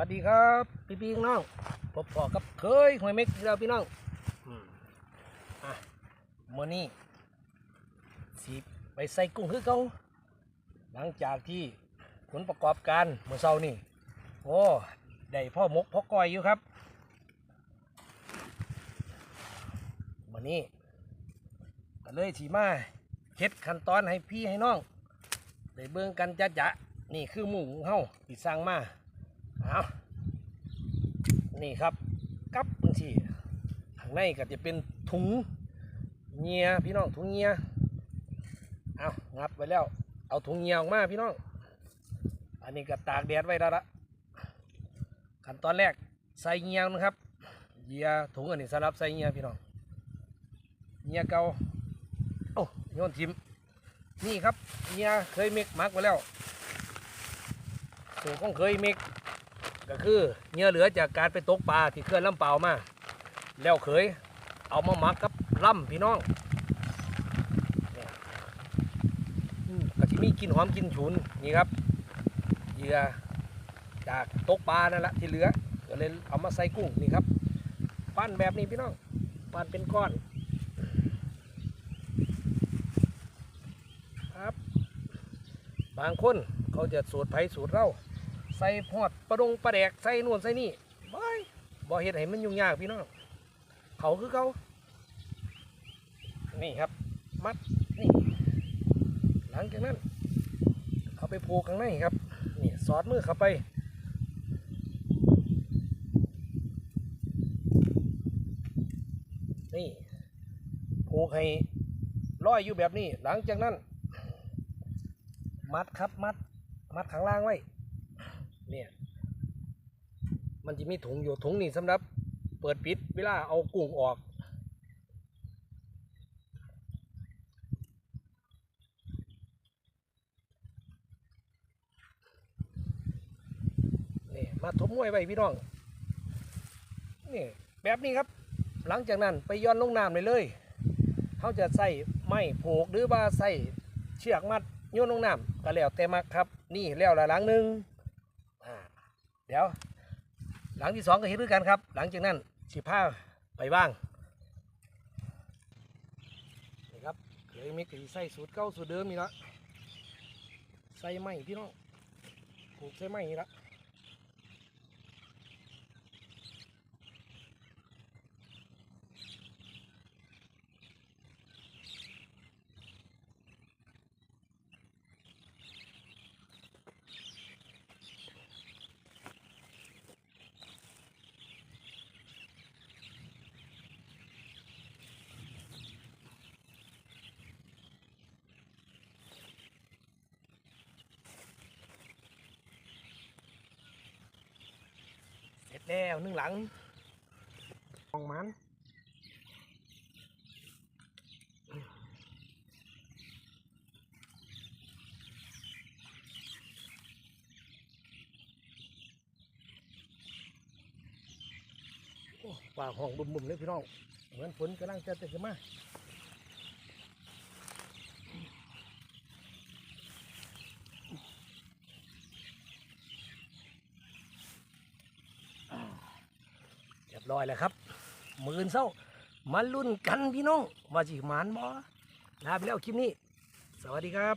วัสดีครับพี่พี่น้องพบพอกับเคยหอยเม็กอีกแล้วพี่น้องอืมอะมื่อนี้สีไปใส่กุ้งคือเขาหลังจากที่ผลประกอบการเมื่อเช้านี่โอ้ได้พ่อมกพ่อก้อยอยู่ครับมื่อนี้ก็เลยสีมาเฮ็ดขั้นตอนให้พี่ให้น้องได้เบิ่งกันจะจะนี่คือหมูเฮาที่สร้างมา เอานี่ครับกับมึงสิข้างในก็จะเป็นถุงเงียพี่น้องถุงเงียเอางับไว้แล้ว เอาถุงเงียออกมาพี่น้อง อันนี้ก็ตากแดดไว้แล้วละขั้นตอนแรกใส่เงียนะครับเยียถุงอันนี้สำหรับใส่เงียพี่น้องเงียเก่าโอ้โยนทิมนี่ครับเงียเคยเมกมักไว้แล้วสูตรของเคยเมก ก็คือเนื้อเหลือจากการไปตกปลาที่เขื่อนลำเปล่ามา แล้วเคยเอามาหมักกับล่ำพี่น้องก็ที่มีกินหอมกินฉุนนี่ครับเหยื่อจากตกปลานั่นแหละที่เหลือก็เลยเอามาใส่กุ้งนี่ครับปั้นแบบนี้พี่น้องปั้นเป็นก้อนครับ บางคนเขาจะสูตรไผ่สูตรเรา ใส่พอดปลาดงปลาแดกใส่นู่นใส่นี่บอยบ่เฮ็ดให้มันยุ่งยากพี่น้องเขาคือเขานี่ครับ มัดนี่หลังจากนั้นเอาไปผูกข้างในครับนี่สอดมือเข้าไปนี่ผูกให้ร้อยอยู่แบบนี้ หลังจากนั้น มัดครับมัด มัดข้างล่างไว้ เนี่ยมันจะมีถุงอยู่ถุงนี่สำหรับเปิดปิดเวลาเอากุ้งออก นี่มาทบมวยไว้พี่น้อง นี่แบบนี้ครับ หลังจากนั้นไปย้อนลงน้ำเลยเลยเขาจะใส่ไม้ผูกหรือว่าใส่เชือกมัดโยนลงน้ำก็แล้วแต่มักครับ นี่แล้วละหลังหนึ่ง เดี๋ยว หลังที่สองก็เห็นด้วยกันครับ หลังจากนั้นสิผ้าไปบ้างนี่ครับเคยมีกี่ใส่สูตรเก้าสูตรเดิมมีละใส่ไม่พี่น้องผูกใส่ไม่นี่ละ แล้วหนึ่งหลังมองมันป่าห้องบุ่มๆเลยพี่น้อง เหมือนฝนกำลังจะเต็มมา เรียบ ร้อยแล้วครับมือนเศร้ามาลุ้นกันพี่น้องว่าจีหมานบ่ลาไปแล้วคลิปนี้ สวัสดีครับ